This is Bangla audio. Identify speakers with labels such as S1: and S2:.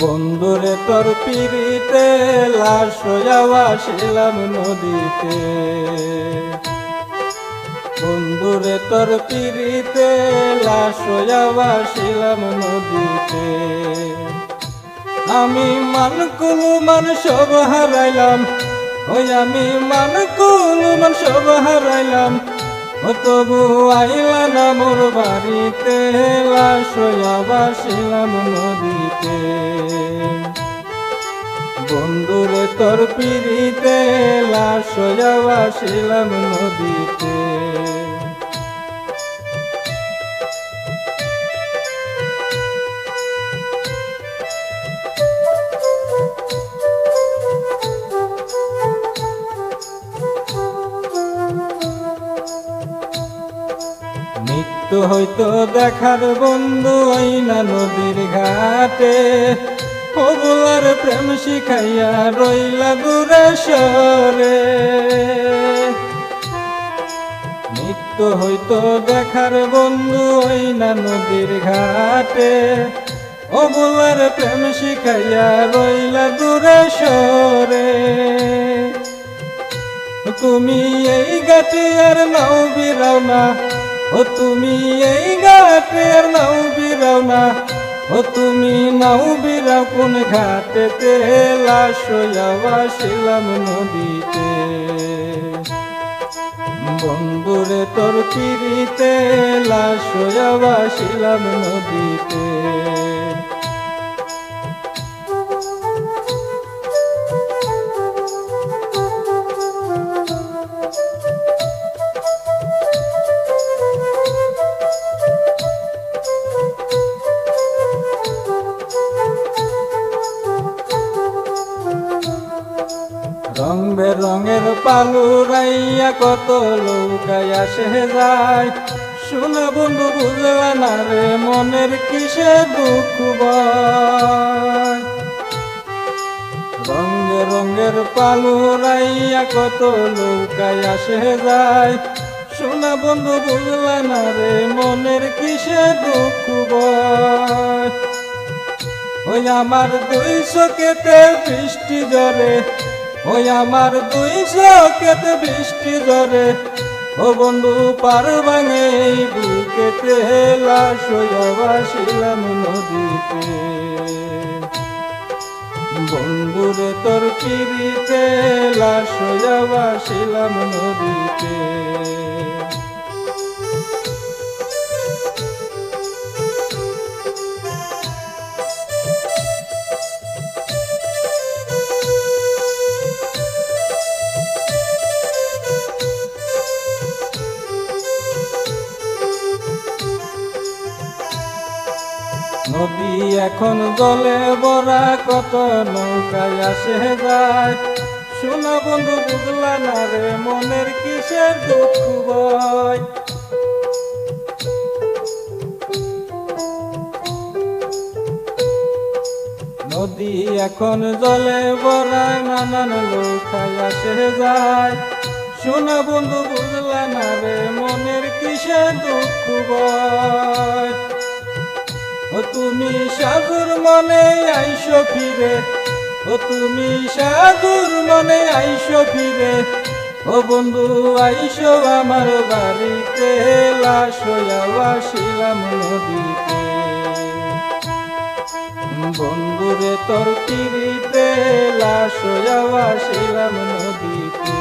S1: বন্ধুরে তোর পিড়িতে লাশ হইয়া নদীতে। বন্ধুরে তোর পিড়িতে লাশ হইয়া নদীতে। আমি মানকুল মান সব হারাইলাম, ওই আমি মানকুল মান সব হারাইলাম। তবু আইলা না মোর বাড়িতে লাশয়া বাসিলাম নদীতে। বন্ধুর তোর পিড়িতে লাশয়া বাসিলাম নদীতে। মৃত্যু হয়তো দেখার বন্ধু ওই না নদীর ঘাটে। ওগুলার প্রেম শিখাইয়া রইলা দূরে সরে। মৃত্যু হয়তো দেখার বন্ধু ওই না নদীর ঘাটে। ওগুলার প্রেম শিখাইয়া রইলা দূরে সরে। তুমি এই গাটে আর নাও বিরাও না ও তুমি এই ঘাটের নাও বিরাও না ও তুমি নাও বিরাও কোন ঘাটেতে লাশ বাসিলাম নদীতে। বন্ধুরে তোর পিড়িতে লাশ বাসিলাম নদীতে। পালুরাইয়া কত লৌকায় আসে যায়। শোনা বন্ধু, বুঝলা না রে, মনের কিসে দুঃখ রঙে রঙের পালুরাইয়া কত লৌকায় আসে যায়। শোনা বন্ধু, বুঝলা না রে, মনের কিসে দুঃখ ওই আমার দুই চোখেতে বৃষ্টি জরে ওই আমার দুই চোখেতে বৃষ্টি ধরে ও বন্ধু, পার ভাঙে বুকেতে লাশ হইয়া বাসিলাম নদীতে। বন্ধুরে তোর পিড়িতে লাশ হইয়া বাসিলাম নদীতে। নদী এখন জলে ভরা কত নৌকায় আসে যায়। শোনা বন্ধু, বুঝলা না রে, মনের কিসের দুঃখ বয় নদী এখন জলে ভরা নানান নৌকায় আসে যায়। শোনা বন্ধু, বুঝলা না রে, মনের কিসের দুঃখ বয় ও তুমি সাধুর মনে আইসো ফিরে। ও তুমি সাধুর মনে আইসো ফিরে। ও বন্ধু, আইসো আমার বাড়িতে। লাশ বাসিলাম নদীতে। বন্ধুরে তোর পিড়িতে লাশ বাসিলাম নদীতে।